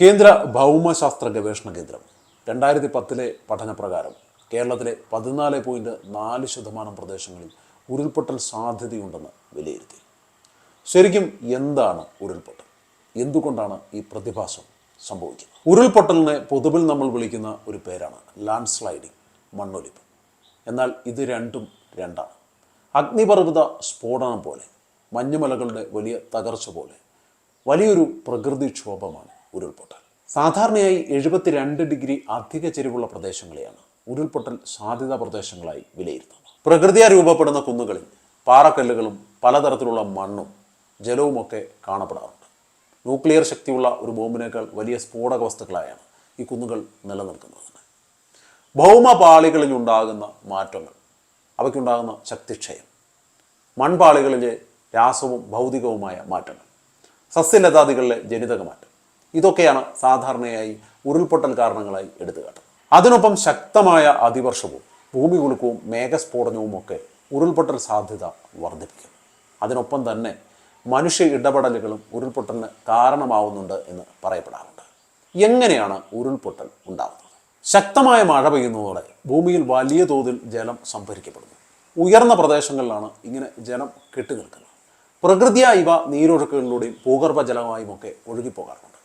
കേന്ദ്ര ഭൗമശാസ്ത്ര ഗവേഷണ കേന്ദ്രം. രണ്ടായിരത്തി പത്തിലെ പഠനപ്രകാരം കേരളത്തിലെ പതിനാല് പോയിന്റ് നാല് ശതമാനം പ്രദേശങ്ങളിൽ ഉരുൾപൊട്ടൽ സാധ്യതയുണ്ടെന്ന് വിലയിരുത്തി. ശരിക്കും എന്താണ് ഉരുൾപൊട്ടൽ? എന്തുകൊണ്ടാണ് ഈ പ്രതിഭാസം സംഭവിക്കുന്നത്? ഉരുൾപൊട്ടലിനെ പൊതുവിൽ നമ്മൾ വിളിക്കുന്ന ഒരു പേരാണ് ലാൻഡ് സ്ലൈഡിംഗ് മണ്ണൊലിപ്പ്. എന്നാൽ ഇത് രണ്ടും രണ്ടാണ്. അഗ്നിപർവത സ്ഫോടനം പോലെ മഞ്ഞുമലകളുടെ വലിയ തകർച്ച പോലെ വലിയൊരു പ്രകൃതിക്ഷോഭമാണ് ഉരുൾപൊട്ടൽ. സാധാരണയായി എഴുപത്തിരണ്ട് ഡിഗ്രി അധിക ചെരിവുള്ള പ്രദേശങ്ങളെയാണ് ഉരുൾപൊട്ടൽ സാധ്യതാ പ്രദേശങ്ങളായി വിലയിരുത്തുന്നത്. പ്രകൃതിയാ രൂപപ്പെടുന്ന കുന്നുകളിൽ പാറക്കല്ലുകളും പലതരത്തിലുള്ള മണ്ണും ജലവുമൊക്കെ കാണപ്പെടാറുണ്ട്. ന്യൂക്ലിയർ ശക്തിയുള്ള ഒരു ബോംബിനേക്കാൾ വലിയ സ്ഫോടക വസ്തുക്കളായാണ് ഈ കുന്നുകൾ നിലനിൽക്കുന്നത് ഭൗമപാളികളിലുണ്ടാകുന്ന മാറ്റങ്ങൾ അവയ്ക്കുണ്ടാകുന്ന ശക്തിക്ഷയം മൺപാളികളിലെ രാസവും ഭൗതികവുമായ മാറ്റങ്ങൾ സസ്യലതാദികളിലെ ജനിതക മാറ്റം ഇതൊക്കെയാണ് സാധാരണയായി ഉരുൾപൊട്ടൽ കാരണങ്ങളായി എടുത്തു അതിനൊപ്പം ശക്തമായ അതിവർഷവും ഭൂമി കുലുക്കവും മേഘസ്ഫോടനവും ഒക്കെ ഉരുൾപൊട്ടൽ സാധ്യത വർദ്ധിപ്പിക്കും അതിനൊപ്പം തന്നെ മനുഷ്യ ഇടപെടലുകളും ഉരുൾപൊട്ടലിന് കാരണമാവുന്നുണ്ട് എന്ന് പറയപ്പെടാറുണ്ട്. എങ്ങനെയാണ് ഉരുൾപൊട്ടൽ ഉണ്ടാകുന്നത് ശക്തമായ മഴ പെയ്യുന്നതോടെ ഭൂമിയിൽ വലിയ തോതിൽ ജലം സംഭരിക്കപ്പെടുന്നു. ഉയർന്ന പ്രദേശങ്ങളിലാണ് ഇങ്ങനെ ജലം കെട്ടിനിൽക്കുന്നത്. പ്രകൃതിയാ ഇവ നീരൊഴുക്കുകളിലൂടെയും ഭൂഗർഭജലമായും ഒക്കെ ഒഴുകിപ്പോകാറുണ്ട്.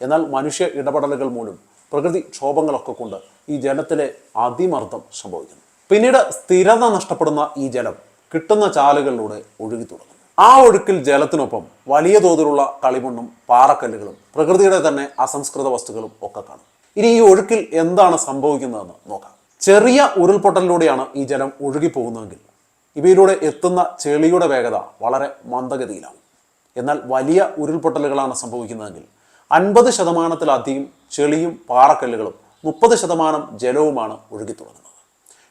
എന്നാൽ മനുഷ്യ ഇടപെടലുകൾ മൂലം പ്രകൃതി ക്ഷോഭങ്ങളൊക്കെ കൊണ്ട് ഈ ജലത്തിലെ അതിമർദ്ദം സംഭവിക്കുന്നു. പിന്നീട് സ്ഥിരത നഷ്ടപ്പെടുന്ന ഈ ജലം കിട്ടുന്ന ചാലുകളിലൂടെ ഒഴുകി തുടങ്ങുന്നു. ആ ഒഴുക്കിൽ ജലത്തിനൊപ്പം വലിയ തോതിലുള്ള കളിമണ്ണും പാറക്കല്ലുകളും പ്രകൃതിയുടെ തന്നെ അസംസ്കൃത വസ്തുക്കളും ഒക്കെ കാണും. ഇനി ഈ ഒഴുക്കിൽ എന്താണ് സംഭവിക്കുന്നതെന്ന് നോക്കാം. ചെറിയ ഉരുൾപൊട്ടലിലൂടെയാണ് ഈ ജലം ഒഴുകി പോകുന്നതെങ്കിൽ ഇവയിലൂടെ എത്തുന്ന ചെളിയുടെ വേഗത വളരെ മന്ദഗതിയിലാവും എന്നാൽ വലിയ ഉരുൾപൊട്ടലുകളാണ് സംഭവിക്കുന്നതെങ്കിൽ അൻപത് ശതമാനത്തിലധികം ചെളിയും പാറക്കല്ലുകളും മുപ്പത് ശതമാനം ജലവുമാണ് ഒഴുകി തുടങ്ങുന്നത്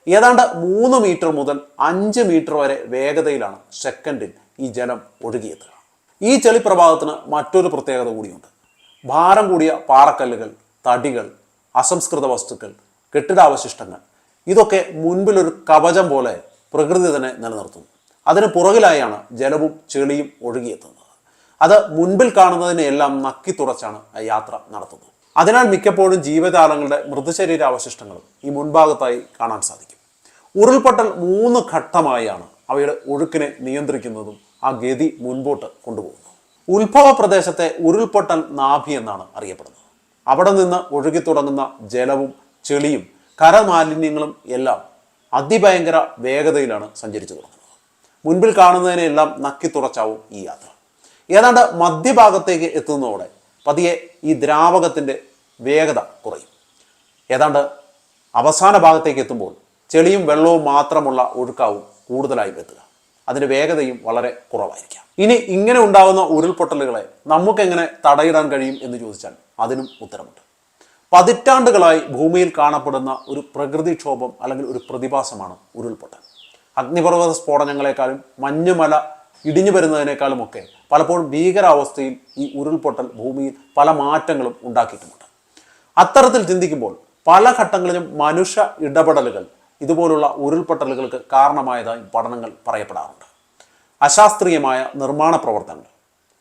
ഏതാണ്ട് മൂന്ന് മീറ്റർ മുതൽ അഞ്ച് മീറ്റർ വരെ വേഗതയിലാണ് സെക്കൻഡിൽ ഈ ജലം ഒഴുകിയെത്തുക. ഈ ചെളി പ്രവാഹത്തിന് മറ്റൊരു പ്രത്യേകത കൂടിയുണ്ട്. ഭാരം കൂടിയ പാറക്കല്ലുകൾ തടികൾ അസംസ്കൃത വസ്തുക്കൾ കെട്ടിടാവശിഷ്ടങ്ങൾ ഇതൊക്കെ മുൻപിലൊരു കവചം പോലെ പ്രകൃതി തന്നെ നിലനിർത്തുന്നു. അതിന് പുറകിലായാണ് ജലവും ചെളിയും ഒഴുകിയെത്തുന്നത്. അത് മുൻപിൽ കാണുന്നതിനെല്ലാം നക്കി തുറച്ചാണ് യാത്ര നടത്തുന്നത്. അതിനാൽ മിക്കപ്പോഴും ജീവജാലങ്ങളുടെ മൃതശരീര അവശിഷ്ടങ്ങളും ഈ മുൻഭാഗത്തായി കാണാൻ സാധിക്കും. ഉരുൾപൊട്ടൽ മൂന്ന് ഘട്ടമായാണ് അവയുടെ ഒഴുക്കിനെ നിയന്ത്രിക്കുന്നതും ആ ഗതി മുൻപോട്ട് കൊണ്ടുപോകുന്നു ഉത്ഭവ പ്രദേശത്തെ ഉരുൾപൊട്ടൽ നാഭി എന്നാണ് അറിയപ്പെടുന്നത്. അവിടെ നിന്ന് ഒഴുകി തുടങ്ങുന്ന ജലവും ചെളിയും കരമാലിന്യങ്ങളും എല്ലാം അതിഭയങ്കര വേഗതയിലാണ് സഞ്ചരിച്ചു തുടങ്ങുന്നത്. മുൻപിൽ കാണുന്നതിനെല്ലാം നക്കി തുറച്ചാവും ഈ യാത്ര. ഏതാണ്ട് മധ്യഭാഗത്തേക്ക് എത്തുന്നതോടെ പതിയെ ഈ ദ്രാവകത്തിന്റെ വേഗത കുറയും. ഏതാണ്ട് അവസാന ഭാഗത്തേക്ക് എത്തുമ്പോൾ ചെളിയും വെള്ളവും മാത്രമുള്ള ഒഴുക്കാവും കൂടുതലായി എത്തുക. അതിന്റെ വേഗതയും വളരെ കുറവായിരിക്കാം. ഇനി ഇങ്ങനെ ഉണ്ടാകുന്ന ഉരുൾപൊട്ടലുകളെ നമുക്കെങ്ങനെ തടയിടാൻ കഴിയും എന്ന് ചോദിച്ചാൽ അതിനും ഉത്തരമുണ്ട്. പതിറ്റാണ്ടുകളായി ഭൂമിയിൽ കാണപ്പെടുന്ന ഒരു പ്രകൃതിക്ഷോഭം അല്ലെങ്കിൽ ഒരു പ്രതിഭാസമാണ് ഉരുൾപൊട്ടൽ. അഗ്നിപർവത സ്ഫോടനങ്ങളെക്കാളും മഞ്ഞുമല ഇടിഞ്ഞു വരുന്നതിനേക്കാളും ഒക്കെ പലപ്പോഴും ഭീകരാവസ്ഥയിൽ ഈ ഉരുൾപൊട്ടൽ ഭൂമിയിൽ പല മാറ്റങ്ങളും ഉണ്ടാക്കിയിട്ടുമുണ്ട്. അത്തരത്തിൽ ചിന്തിക്കുമ്പോൾ പല ഘട്ടങ്ങളിലും മനുഷ്യ ഇടപെടലുകൾ ഇതുപോലുള്ള ഉരുൾപൊട്ടലുകൾക്ക് കാരണമായതായി പഠനങ്ങൾ പറയപ്പെടാറുണ്ട്. അശാസ്ത്രീയമായ നിർമ്മാണ പ്രവർത്തനങ്ങൾ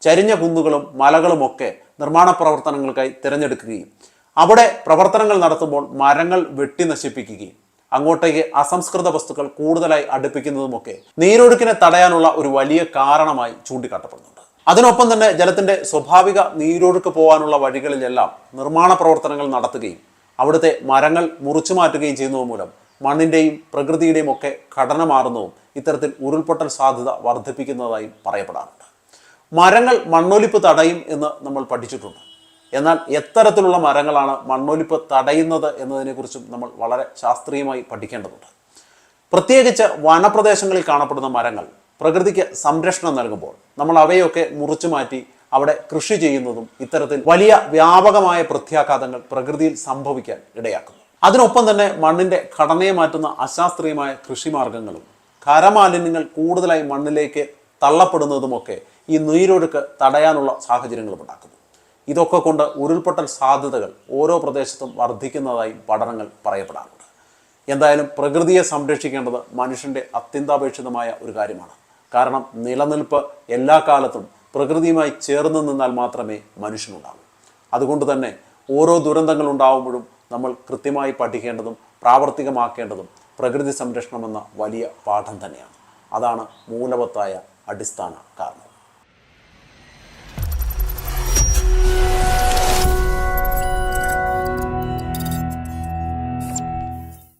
ചരിഞ്ഞ കുന്നുകളും മലകളുമൊക്കെ നിർമ്മാണ പ്രവർത്തനങ്ങൾക്കായി തിരഞ്ഞെടുക്കുകയും അവിടെ പ്രവർത്തനങ്ങൾ നടത്തുമ്പോൾ മരങ്ങൾ വെട്ടി നശിപ്പിക്കുകയും അങ്ങോട്ടേക്ക് അസംസ്കൃത വസ്തുക്കൾ കൂടുതലായി അടുപ്പിക്കുന്നതുമൊക്കെ നീരൊഴുക്കിനെ തടയാനുള്ള ഒരു വലിയ കാരണമായി ചൂണ്ടിക്കാട്ടപ്പെടുന്നുണ്ട്. അതിനൊപ്പം തന്നെ ജലത്തിന്റെ സ്വാഭാവിക നീരൊഴുക്ക് പോകാനുള്ള വഴികളിലെല്ലാം നിർമ്മാണ പ്രവർത്തനങ്ങൾ നടത്തുകയും അവിടുത്തെ മരങ്ങൾ മുറിച്ചു മാറ്റുകയും ചെയ്യുന്നത് മൂലം മണ്ണിന്റെയും പ്രകൃതിയുടെയും ഒക്കെ ഘടന മാറുന്നതും ഇത്തരത്തിൽ ഉരുൾപൊട്ടൽ സാധ്യത വർദ്ധിപ്പിക്കുന്നതായും പറയപ്പെടാറുണ്ട്. മരങ്ങൾ മണ്ണൊലിപ്പ് തടയും എന്ന് നമ്മൾ പഠിച്ചിട്ടുണ്ട്. എന്നാൽ എത്തരത്തിലുള്ള മരങ്ങളാണ് മണ്ണൊലിപ്പ് തടയുന്നത് എന്നതിനെക്കുറിച്ചും നമ്മൾ വളരെ ശാസ്ത്രീയമായി പഠിക്കേണ്ടതുണ്ട്. പ്രത്യേകിച്ച് വനപ്രദേശങ്ങളിൽ കാണപ്പെടുന്ന മരങ്ങൾ പ്രകൃതിക്ക് സംരക്ഷണം നൽകുമ്പോൾ നമ്മൾ അവയൊക്കെ മുറിച്ചു മാറ്റി അവിടെ കൃഷി ചെയ്യുന്നതും ഇത്തരത്തിൽ വലിയ വ്യാപകമായ പ്രത്യാഘാതങ്ങൾ പ്രകൃതിയിൽ സംഭവിക്കാൻ ഇടയാക്കുന്നു. അതിനൊപ്പം തന്നെ മണ്ണിന്റെ ഘടനയെ മാറ്റുന്ന അശാസ്ത്രീയമായ കൃഷിമാർഗങ്ങളും ഖരമാലിന്യങ്ങൾ കൂടുതലായി മണ്ണിലേക്ക് തള്ളപ്പെടുന്നതുമൊക്കെ ഈ നീരൊഴുക്ക് തടയാനുള്ള സാഹചര്യങ്ങളും ഉണ്ടാക്കുന്നു. ഇതൊക്കെ കൊണ്ട് ഉരുൾപൊട്ടൽ സാധ്യതകൾ ഓരോ പ്രദേശത്തും വർദ്ധിക്കുന്നതായി പഠനങ്ങൾ പറയപ്പെടാറുണ്ട്. എന്തായാലും പ്രകൃതിയെ സംരക്ഷിക്കേണ്ടത് മനുഷ്യന്റെ അത്യന്താപേക്ഷിതമായ ഒരു കാര്യമാണ്. കാരണം നിലനിൽപ്പ് എല്ലാ കാലത്തും പ്രകൃതിയുമായി ചേർന്ന് നിന്നാൽ മാത്രമേ മനുഷ്യനുണ്ടാകൂ അതുകൊണ്ട് തന്നെ ഓരോ ദുരന്തങ്ങൾ ഉണ്ടാകുമ്പോഴും നമ്മൾ കൃത്യമായി പഠിക്കേണ്ടതും പ്രാവർത്തികമാക്കേണ്ടതും പ്രകൃതി സംരക്ഷണമെന്ന വലിയ പാഠം തന്നെയാണ്. അതാണ് മൂലവത്തായ അടിസ്ഥാന കാര്യം